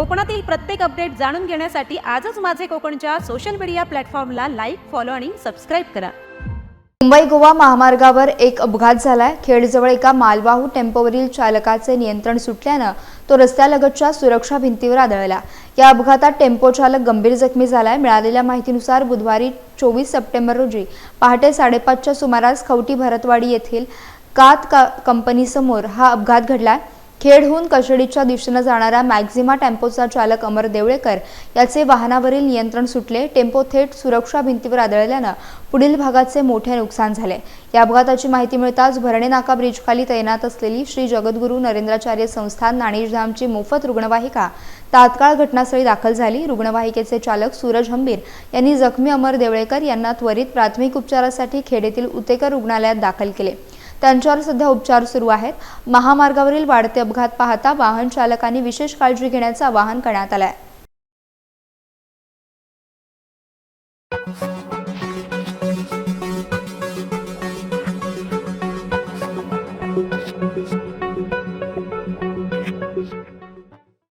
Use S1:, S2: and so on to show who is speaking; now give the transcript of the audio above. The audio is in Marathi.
S1: कोकणातील प्रत्येक अपडेट जाणून घेण्यासाठी आजच माझे कोकणच्या सोशल मीडिया प्लॅटफॉर्मला लाईक फॉलो आणि सबस्क्राईब करा.
S2: मुंबई गोवा महामार्गावर एक अपघात झालाय. खेडजवळ एका मालवाहू टेम्पोवरील चालकाचे नियंत्रण सुटल्यानं तो रस्त्यालगतच्या सुरक्षा भिंतीवर आदळला. या अपघातात टेम्पो चालक गंभीर जखमी झालाय. मिळालेल्या माहितीनुसार बुधवारी चोवीस सप्टेंबर रोजी पहाटे साडेपाचच्या सुमारास खवटी भरतवाडी येथील कात का कंपनीसमोर हा अपघात घडलाय. खेडहून कशडीच्या दिशेनं जाणारा मॅक्झिमा टेम्पोचा चालक अमर देवळेकर याचे वाहनावरील नियंत्रण सुटले. टेम्पो थेट सुरक्षा भिंतीवर आदळल्यानं पुढील भागाचे मोठे नुकसान झाले. या अपघाताची माहिती मिळताच भरणे नाका ब्रिजखाली तैनात असलेली श्री जगद्गुरू नरेंद्राचार्य संस्थान नाणेशधामची मोफत रुग्णवाहिका तात्काळ घटनास्थळी दाखल झाली. रुग्णवाहिकेचे चालक सूरज हंबीर यांनी जखमी अमर देवळेकर यांना त्वरित प्राथमिक उपचारासाठी खेडेतील उतेकर रुग्णालयात दाखल केले. त्यांच्यावर सध्या उपचार सुरू आहेत महामार्गावरील वाढते अपघात पाहता वाहन चालकांनी विशेष काळजी घेण्याचं आवाहन करण्यात आलंय Thank you.